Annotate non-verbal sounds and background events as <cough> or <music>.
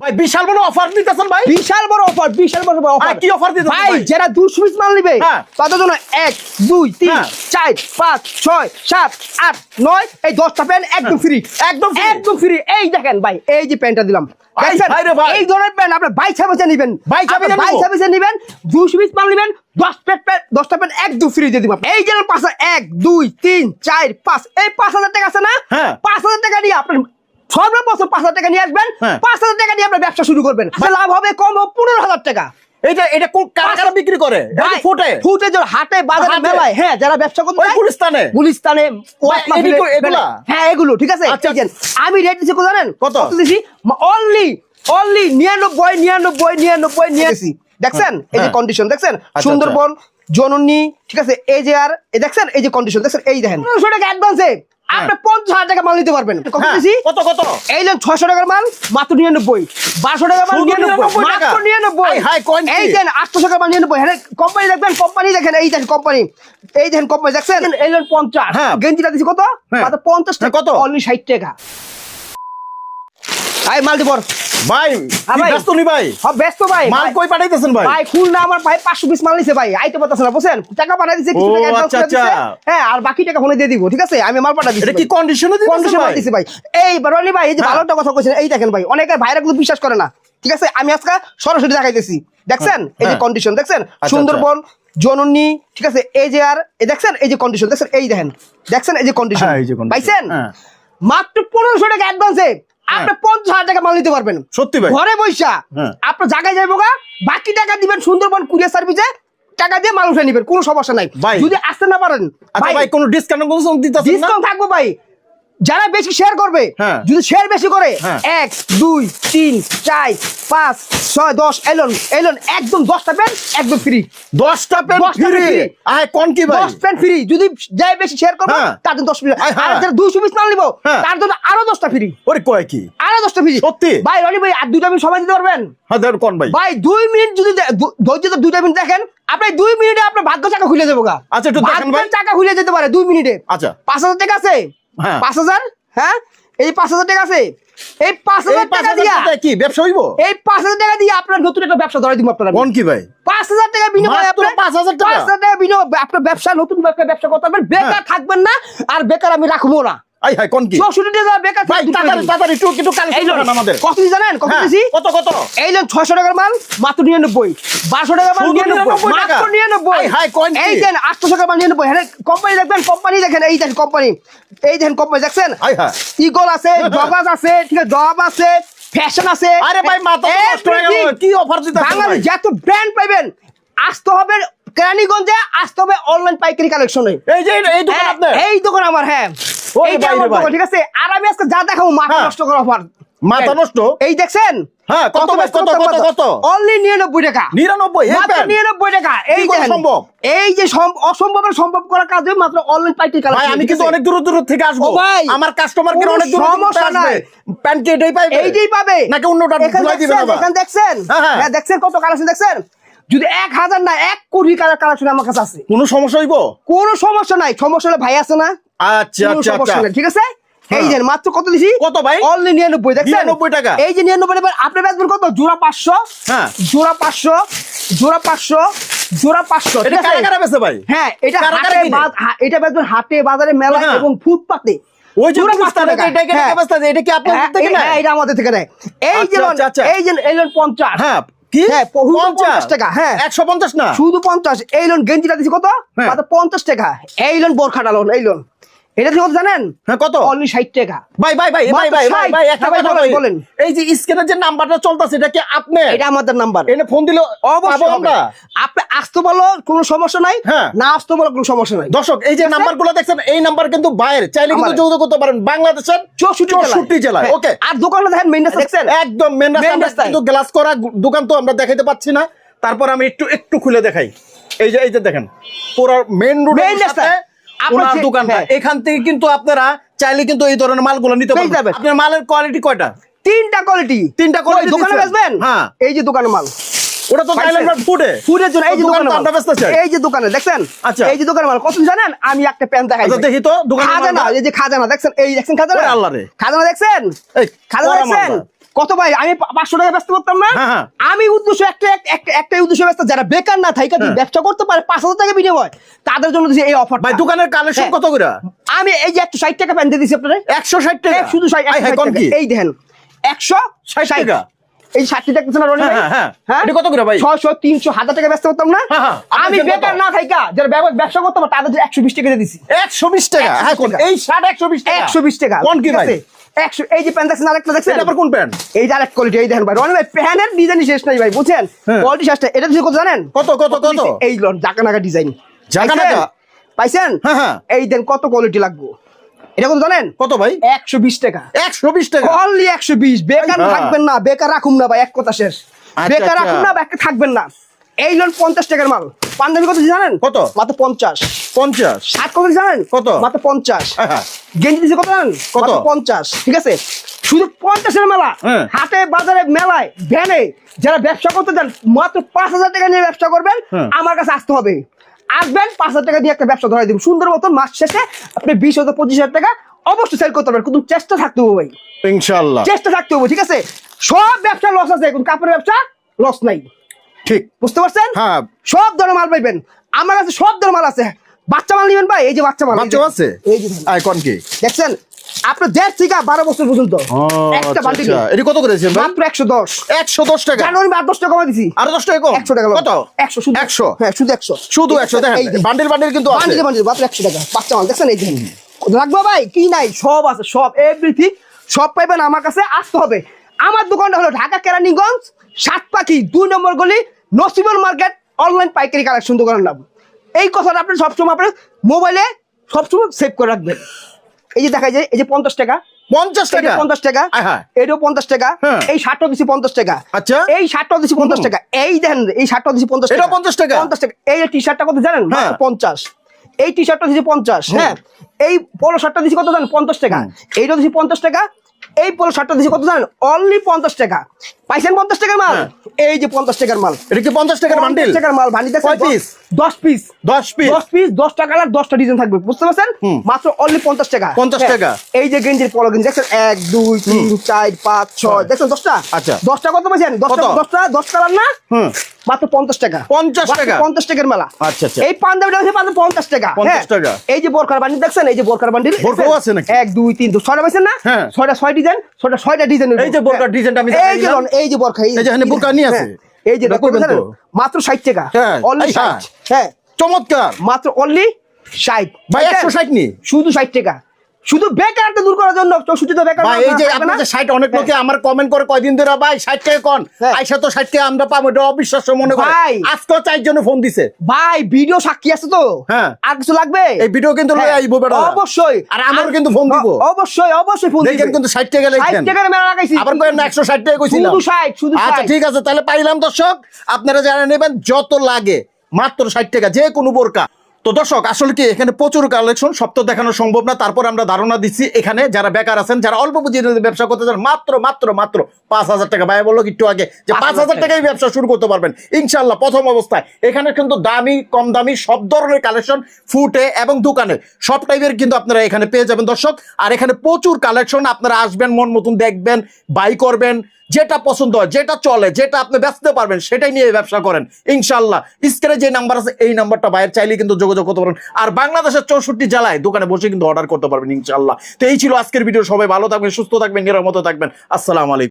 ভাই বিশাল বড় অফার দিতেছেন ভাই বিশাল বড় অফার বিশাল বড় অফার কি offer দিতেছেন ভাই ভাই? যারা দুশো পিস মাল নিবে হ্যাঁ। তাদের জন্য হ্যাঁ। এই প্যান্ট একদম ফ্রি একদম free? একদম ফ্রি এই দেখেন ভাই এই যে প্যান্টটা দিলাম ভাই, দেখছেন? ভাই রে ভাই। এই ধরনের প্যান্ট আপনার বাইশ ছাব্বিশে নিবেন বাইশ ছাব্বিশে বাইশ নিবো? ছাব্বিশে নিবেন দুশো পিস মাল নিবেন দশ প্যান্ট প্যান্ট দশটা প্যান্ট একদম ফ্রি দিয়ে দিব এই যে পাঁচ এক দুই তিন চার পাঁচ এই পাঁচ হাজার টাকা আছে না হ্যাঁ। পাঁচ হাজার টাকা নিয়ে আপনার সর্বপ্রথম পাঁচ হাজার টাকা নিয়ে আসবেন। হ্যাঁ। পাঁচ হাজার টাকা নিয়ে আপনার ব্যবসা শুরু করবেন। লাভ হবে কম পনেরো হাজার টাকা। এটা এটা কারা কারা বিক্রি করে? এটা ভাই, কি ফুটে? ফুটে যে হাটে বাজারে মেলায় হ্যাঁ যারা ব্যবসা করতে গুলিস্তানে? গুলিস্তানে ওয়াস ভাই, মাহফিলে এদিকে- এগুলা? হ্যাঁ ঠিক আছে? আচ্ছা। আমি রেট জানেন? কত? দিছি? অনলি অনলি নিরানব্বই নিরানব্বই নিরানব্বই নিয়েছি দেখছেন? এই যে হ্যাঁ। কন্ডিশন দেখছেন? আচ্ছা, সুন্দরবন জননী ঠিক আছে? এই যে আর দেখছেন? এই যে কন্ডিশন দেখছেন? এই দেখেন। টাকা অ্যাডভান্সে আপনি পঞ্চাশ হাজার টাকা মাল নিতে পারবেন। কত হ্যাঁ, কত কত? এই যে ছয়শো টাকার মাল মাত্র নিরানব্বই। বারোশো টাকার মাল নিরানব্বই 99 টাকা? মাত্র নিরানব্বই। হাই, হাই, coin কি? এই দেন আটশো টাকার মাল নিরানব্বই। হ্যাঁ কোম্পানি দেখবেন কোম্পানি দেখেন। এই দেখেন কোম্পানি এই দেখেন কোম্পানি দেখছেন? এই দেন পঞ্চাশ। হ্যাঁ। গেঞ্জিটা দিচ্ছি কত? হ্যাঁ। মাত্র পঞ্চাশ হ্যাঁ, টাকা। কত? অনলি ষাট টাকা। আই মাল দিব। ভাই হ্যাঁ, ভাই। ব্যস্ত নি ভাই? সব ব্যস্ত ভাই। মাল ভাই- কই পাঠাইতেছেন ভাই? ভাই খুলনা আমার ভাই পাঁচশো পিস মাল নিছে ভাই। আইতে পারতেছে না বুঝছেন? টাকা পাঠা দিছে কিছু টাকা advance আচ্ছা, করে দিছে। আচ্ছা। হ্যাঁ আর বাকি টাকা ফোনে দিয়ে দিব ঠিক আছে? আমি মাল পাঠা দিছি এটা কি কন্ডিশনে কন্ডিশন দিতেছেন ভাই? দিছি ভাই। এই রনি ভাই এই যে হ্যাঁ। ভালো কথা কইছেন এই দেখেন ভাই অনেকে ভাইরা কিন্তু বিশ্বাস করে না ঠিক আছে? আমি আজকে সরাসরি দেখাইতেছি। দেখছেন? এই যে হ্যাঁ। কন্ডিশন দেখছেন? আচ্ছা। সুন্দরবন জননী ঠিক আছে? এই যে আর এই দেখছেন? এই যে কন্ডিশন দেখছেন? এই দেখেন। দেখছেন এই যে কন্ডিশন হ্যাঁ, পাইছেন? হ্যাঁ। মাত্র পনেরোশো টাকা অ্যাডভান্সে আপনি পঞ্চাশ হাজার টাকা মাল নিতে পারবেন। সত্যি ভাই। ঘরে বৈশা আপনি আপনার জায়গায় যাইবো গা বাকি টাকা দিবেন সুন্দরবন কুরিয়ার সার্ভিসে টাকা দিয়ে মাল উঠে নিবেন কোনো সমস্যা নাই। ভাই। যদি আসতে না পারেন আচ্ছা ভাই কোনো ডিসকাউন্ট কোনো ডিসকাউন্ট থাকব ভাই। যারা বেশি শেয়ার করবে হ্যাঁ। যদি শেয়ার বেশি করে হ্যাঁ। এক দুই তিন চার পাঁচ ছয় দশ এলন এলন একদম দশটা প্যান্ট একদম ফ্রি 10টা পেন দশটা ফ্রি আয় কোন কি ভাই দশ প্যান্ট ফ্রি যদি যাই বেশি শেয়ার করবে হ্যাঁ। তার জন্য দশ হ্যাঁ। আর যারা দুইশো পিস মাল নিবো। তার জন্য আরও দশটা ফ্রি ওরে কয় কি আরও দশটা ফ্রি সত্যি? ভাই রনি ভাই আর দুইটা মিনিট সময় দিতে পারবেন হ্যাঁ কোন ভাই ভাই দুই মিনিট যদি ধৈর্য ধরে দুইটা মিনিট দেখেন আপনি দুই মিনিটে আপনার ভাগ্য চাকা খুলে দেবো গা আচ্ছা, একটু দেখেন ভাই। চাকা খুলে যেতে পারে দুই মিনিটে আচ্ছা পাঁচ হাজার টাকা আছে। পাঁচ হাজার? হ্যাঁ? এই পাঁচ হাজার টাকা আছে। এই পাঁচ হাজার টাকা দিয়ে কি? ব্যবসা হইব? এই পাঁচ হাজার টাকা দিয়ে আপনার নতুন একটা ব্যবসা ধরে দিব আপনার কোন কি ভাই? পাঁচ হাজার টাকা বিনিময়ে 5,000 টাকা? পাঁচ হাজার টাকা বিনিময়ে আপনার ব্যবসা নতুন ব্যবসা করতে পারবেন বেকার হ্যাঁ। থাকবেন না আর বেকার আমি রাখব না। আই হাই কোন কি? টাকা বেকার ভাই তাড়াতাড়ি তাড়াতাড়ি একটু একটু এই কালেকশন করেন আমাদের। কত দিছি জানেন? কত হ্যাঁ, দিছি? কত কত? এই লোন ছয়শো টাকার মাল মাত্র নিরানব্বই। বারোশো টাকার মাল 99 মাত্র নিরানব্বই। এই হাই, coin কি? এই দেন আটশো টাকার মাল নিরানব্বই। হ্যাঁ কোম্পানি দেখবেন কোম্পানি দেখেন এই দেখেন কোম্পানি। এই দেখেন কোম্পানি দেখছেন? I high. ইগল আছে <laughs> জগাস আছে ঠিক আছে জব আছে ফ্যাশন আছে। আরে ভাই মাথা নষ্ট হয়ে গেল। কি অফার দিতেছেন বাংলাদেশ যত ব্র্যান্ড পাইবেন আসতে হবে কেরানীগঞ্জে আসতে হবে অনলাইন পাইকারি কালেকশনে এই যে এই দোকান আপনার? এই দোকান আমার হ্যাঁ। ঠিক আছে? আর আমি আজকে যা দেখাবো মাথা হ্যাঁ। নষ্ট করা অফার মাথা নষ্ট? এই দেখছেন? হ্যাঁ, কত কত, কত, কত? অনলি নিরানব্বই টাকা। 99 মাত্র প্যান্ট? নিরানব্বই টাকা। এই কি সম্ভব? এই যে অসম্ভবের সম্ভব করা কাজ মাত্র অনলাইন পাইকারি ভাই আমি কিন্তু অনেক দূর দূর থেকে আসব। আমার কাস্টমার কিন্তু অনেক দূর দূর সমস্যা নাই। প্যান্ট এটাই পাইবে? এইটাই পাবে। নাকি অন্যটা দিবেন দেখছেন, আবার? এখানে দেখছেন? হ্যাঁ, হ্যাঁ। হ্যাঁ দেখছেন কত কালেকশন দেখছেন? যদি এক হাজার না এক কোটি কালেকশন আমার কাছে আছে। কোনো সমস্যা হইব? কোনো সমস্যা নাই। সমস্যা হলে ভাই আছে না? আচ্ছা আচ্ছা আচ্ছা। ঠিক আছে? এই হ্যাঁ। যে মাত্র কত দিছি? কত ভাই? অনলি নিরানব্বই দেখছেন? 99 টাকা। এই যে নিরানব্বই টাকা আপনি বেচবেন কত? জোড়া পাঁচশো হ্যাঁ। জোড়া পাঁচশো জোড়া পাঁচশো জোড়া পাঁচশো ভাই। হ্যাঁ এটা হাটে এটা বেচবেন বাজারে মেলায় হ্যাঁ। এবং ফুটপাতে। ওই যে। এটা কি থেকে এই- হ্যাঁ, এটা আমাদের থেকে নেয়। এই যে আচ্ছা, আচ্ছা। এই যে এই পঞ্চাশ। হ্যাঁ কি? হ্যাঁ, পঞ্চাশ? টাকা, হ্যাঁ। একশো পঞ্চাশ না? শুধু পঞ্চাশ। এই লোন গেঞ্জিটা দিছি কত। পঞ্চাশ টাকা। এই লোন বোরখাটা লোন এই লোন। এটা কত জানেন? হ্যাঁ কত? অনলি ষাট টাকা। ভাই ভাই ভাই ভাই ভাই ভাই ভাই একটা কথা বলেন, এই যে যে নাম্বারটা চলতেছে এটা কি আপনি? এটা আমাদের নাম্বার। এনে ফোন দিলে অবশ্যই আমরা? আপনি আসতে বলো কোনো সমস্যা নাই। হ্যাঁ। না আসতে বলো কোনো সমস্যা নাই। দর্শক এই যে নাম্বারগুলো দেখছেন এই নাম্বার কিন্তু বাইরে। চাইলে কিন্তু যোগাযোগ করতে পারেন বাংলাদেশের চৌষট্টি চৌষট্টি জেলায় হ্যাঁ। ওকে। আর দোকানে দেখেন মেন দেখছেন? একদম মেন রাস্তা কিন্তু গ্লাস করা দোকান তো আমরা দেখাইতে পাচ্ছি না। তারপর আমি একটু একটু খুলে দেখাই। এই যে এই যে দেখেন পুরো মেন রোড রাস্তায়। আপনার ওনার দোকানটা হ্যাঁ। এখান থেকে কিন্তু আপনারা চাইলে কিন্তু এই ধরনের মালগুলো নিতে পারবেন। আপনার মালের কোয়ালিটি কয়টা? তিনটা কোয়ালিটি তিনটা quality দোকানে বেচবেন? হ্যাঁ। এই যে দোকানে মাল। ওটা তো চাইলে ফুডে ফুডের জন্য এই যে দোকান আমরা। এই যে দোকানে দেখছেন? আচ্ছা। এই যে দোকানে মাল। কত জানেন? আমি একটা দেখাই আচ্ছা দেখি তো দোকানের খাজানা এই যে খাজানা দেখছেন? এই দেখছেন খাজানা? আল্লাহ রে। খাজানা দেখছেন? এই, খাজানা দেখছেন। কত ভাই আমি পাঁচশো টাকা ব্যস্ত করতাম না হ্যাঁ, হ্যাঁ। আমি উদ্দেশ্য একটা এক- এক- একটাই উদ্দেশ্য ব্যস্ত যারা বেকার না থাকে হ্যাঁ। ব্যবসা করতে পারে পাঁচ হাজার টাকা বিনিময় তাদের জন্য এই অফার ভাই দোকানের কালেকশন হ্যাঁ। কত করে আমি এই যে একশো ষাট টাকা প্যান্ট দিয়েছি আপনারা একশো ষাট টাকা শুধু ষাট। এই দেখেন একশো ষাট টাকা? এই ষাটটি টাকা না রনি হ্যাঁ, ভাই? হ্যাঁ, হ্যাঁ। হ্যাঁ এটা কত করে ভাই? ছয়শো তিনশো হাজার টাকা ব্যস্ত করতাম না হ্যাঁ, হ্যাঁ। আপনার আমি বেকার না থাইকা যারা ব্যবসা করতে পারে তাদের একশো বিশ টাকা দিয়ে দিছি একশো বিশ টাকা 120 হ্যাঁ কোন টাকা। এই শার্ট একশো বিশ টাকা একশো বিশ টাকা কোন কি ঠিক ভাই আছে? একশো এই যে প্যান্ট দেখছেন আরেকটা দেখছেন? আবার কোন প্যান্ট? এই যে আরেক কোয়ালিটি এই দেখেন ভাই রনি ভাই প্যানের ডিজাইন শেষ নাই ভাই বুঝছেন? হ্যাঁ। কোয়ালিটি শেষ নাই। এটা কত জানেন? কত, কত, কত? এই লন জাকানাকা ডিজাইন জাকানাকা? পাইছেন? হ্যাঁ, হ্যাঁ। এই দেন কত কোয়ালিটি লাগবে? এটা কত জানেন? কত ভাই? একশো বিশ টাকা। একশো বিশ টাকা? অনলি একশো বিশ। বেকার হ্যাঁ। থাকবেন না বেকার রাখুন না ভাই এক কথা শেষ। আচ্ছা, বেকার আচ্ছা। রাখুন না বেকার থাকবেন না। এই লোন পঞ্চাশ টাকার মাল। পাঞ্জাবি কত জানেন? কত? মাত্র পঞ্চাশ। পঞ্চাশ। শার্ট কত জানেন? কত? মাত্র পঞ্চাশ। হ্যাঁ, হ্যাঁ। গেঞ্জি কত জানেন? কত? পঞ্চাশ। ঠিক আছে? শুধু পঞ্চাশের মেলা। হ্যাঁ। হাটে বাজারে মেলায় ভ্যানে যারা ব্যবসা করতে চান মাত্র পাঁচ হাজার টাকা নিয়ে ব্যবসা করবেন হ্যাঁ। আমার কাছে আসতে হবে। আসবেন পাঁচ হাজার টাকা দিয়ে একটা ব্যবসা ধরাই দিব। সুন্দর মতন মাস শেষে আপনি বিশ হাজার পঁচিশ হাজার টাকা অবশ্যই সেল করতে পারবেন। কিন্তু চেষ্টা থাকতে হবে ভাই। ইনশাল্লাহ চেষ্টা থাকতে হবে ঠিক আছে? সব ব্যবসা লস আছে কিন্তু কাপড়ের ব্যবসা লস নাই। ঠিক। বুঝতে পারছেন? হ্যাঁ। সব ধরনের মাল পাইবেন। আমার কাছে সব ধরনের মাল আছে। বাচ্চা মাল নেবেন ভাই? এই যে বাচ্চা মাল বাচ্চাও আছে? এই যে দেখেন। আয় কোন কি? দেখছেন? আপনার দেড় থেকে বারো বছর পর্যন্ত একটা আচ্ছা, বান্ডিল আচ্ছা। এটা কত করেছেন মাত্র একশো দশ। একশো দশ টাকা। জানুয়ারি আট দশ টাকা কমা দিছি। আরও দশ টাকা কম? একশো টাকা কত? একশো শুধু একশো? হ্যাঁ শুধু একশো। শুধু একশো দেখেন বান্ডিল। বান্ডিল কিন্তু আছে। বান্ডিল বান্ডিল মাত্র একশো টাকা। বাচ্চা মাল দেখছেন এই যে। লাগবে ভাই? কি নাই? সব আছে সব এভরিথিং সব পাইবেন আমার কাছে আসতে হবে। আমার দোকানটা হলো ঢাকা কেরানীগঞ্জ সাত পাখি দুই নম্বর গলি নসিবল মার্কেট অনলাইন পাইকারি কালেকশন দোকানের নাম। এই কথাটা আপনি সবসময় আপনার মোবাইলে সবসময় সেভ করে রাখবেন। এই যে দেখা যায় এই যে পঞ্চাশ টাকা। পঞ্চাশ টাকা? পঞ্চাশ টাকা এটাও পঞ্চাশ টাকা হ্যাঁ। এই শার্টটাও দিচ্ছি পঞ্চাশ টাকা। আচ্ছা। এই শার্টটাও দিচ্ছি পঞ্চাশ টাকা। এই দেখেন এই শার্টটাও দিচ্ছি পঞ্চাশ এটাও 50 টাকা? পঞ্চাশ টাকা। এই টি শার্টটা কত জানেন? হ্যাঁ। পঞ্চাশ। এই টি শার্টটা দিচ্ছি পঞ্চাশ হ্যাঁ। এই পোলো শার্টটা দিচ্ছি কত জানেন? পঞ্চাশ টাকা। এইটা দিচ্ছি পঞ্চাশ টাকা। এই পোলো শার্টটা দিচ্ছি কত জানেন? অনলি পঞ্চাশ টাকা। পাইছেন পঞ্চাশ টাকার মাল? হ্যাঁ। এই যে পঞ্চাশ টাকার মাল। এটা কি পঞ্চাশ টাকার বান্ডিল টাকার মাল ভান্ডি দেখছেন? কয় piece? দশ পিস দশ পিস দশ পিস দশটা কালার দশটা ডিজাইন থাকবে। বুঝতে পারছেন? মাত্র অনলি পঞ্চাশ টাকা। 50 হ্যাঁ। টাকা। এই যে গেঞ্জির পলো গেঞ্জি দেখছেন? এক দুই তিন চার পাঁচ ছয়। দেখছেন দশটা? আচ্ছা। দশটা কত পাইছেন? দশটা দশটা দশ কালার না? মাত্র পঞ্চাশ টাকা। 50 টাকা? পঞ্চাশ টাকার মেলা। আচ্ছা, আচ্ছা। এই পাঞ্জাবিটা হচ্ছে মাত্র পঞ্চাশ টাকা। 50 হ্যাঁ। টাকা। এই যে বোরকার বান্ডিল দেখছেন? এই যে বোরকার বান্ডিল বোরকাও আছে নাকি? এক দুই তিন ছয়টা পাইছেন না? হ্যাঁ। ছয়টা ছয় ডিজাইন ছয়টা ছয়টা ডিজাইন এই যে বোরকার ডিজাইনটা আমি এই যে এই যে বোরকা এই যে বোরকা নিয়ে আছে। এই যে দেখো? মাত্র ষাট টাকা। হ্যাঁ। অনলি হ্যাঁ। ষাট। হ্যাঁ। চমৎকার। মাত্র অনলি ষাট। ভাই একশো ষাট নি। শুধু ষাট টাকা। শুধু বেকারটা দূর করার জন্য চৌষট্টিটা বেকার ভাই এই যে আপনার যে ষাট অনেক লোকে আমার কমেন্ট করে কয়দিন ধরে ভাই ষাট টাকা কন? হ্যাঁ। আইসা তো ষাট টাকা আমরা পাবো এটা অবিশ্বাস্য মনে করে। ভাই। আজকেও চারজনে ফোন দিছে। ভাই ভিডিও সাক্ষী আছে তো? হ্যাঁ। আর কিছু লাগবে? এই ভিডিও কিন্তু লয়ে হ্যাঁ, আইবো বেটা অবশ্যই। আর আমারও কিন্তু ফোন দিব। অবশ্যই অবশ্যই ফোন দেখেন কিন্তু ষাট টাকা লিখছেন টাকার মেলা লাগাইছি। আবার কয়েন একশো ষাট টাকা কইছিলাম। শুধু 60, শুধু আচ্ছা ঠিক আছে তাহলে পাইলাম দর্শক। আপনারা যারা নেবেন যত লাগে মাত্র ষাট টাকা যে কোনো বোরকা। তো দর্শক আসলে কি এখানে প্রচুর কালেকশন সব তো দেখানো সম্ভব না। তারপর আমরা ধারণা দিচ্ছি এখানে যারা বেকার আছেন যারা অল্প পুঁজির ব্যবসা করতে চান মাত্র মাত্র মাত্র পাঁচ হাজার টাকা। ভাই বলল একটু আগে যে পাঁচ হাজার টাকায় ব্যবসা শুরু করতে পারবেন। ইনশাল্লাহ প্রথম অবস্থায়। এখানে কিন্তু দামি কম দামি সব ধরনের কালেকশন ফুটে এবং দোকানে। সব টাইপের কিন্তু আপনারা এখানে পেয়ে যাবেন দর্শক। আর এখানে প্রচুর কালেকশন আপনারা আসবেন মন মতন দেখবেন বাই করবেন। যেটা পছন্দ হয় যেটা চলে যেটা আপনি বেচতে পারবেন সেটাই নিয়ে ব্যবসা করেন। ইনশাল্লাহ স্ক্রিনে যে নাম্বার আছে এই নাম্বারটা বাইরে চাইলে কিন্তু যোগাযোগ করতে পারবেন আর বাংলাদেশের চৌষট্টি জেলায় দোকানে বসে কিন্তু অর্ডার করতে পারবেন ইনশাল্লাহ তো এই ছিল আজকের ভিডিও। সবাই ভালো থাকবেন, সুস্থ থাকবেন, নিরাপদ থাকবেন। আসসালামু আলাইকুম।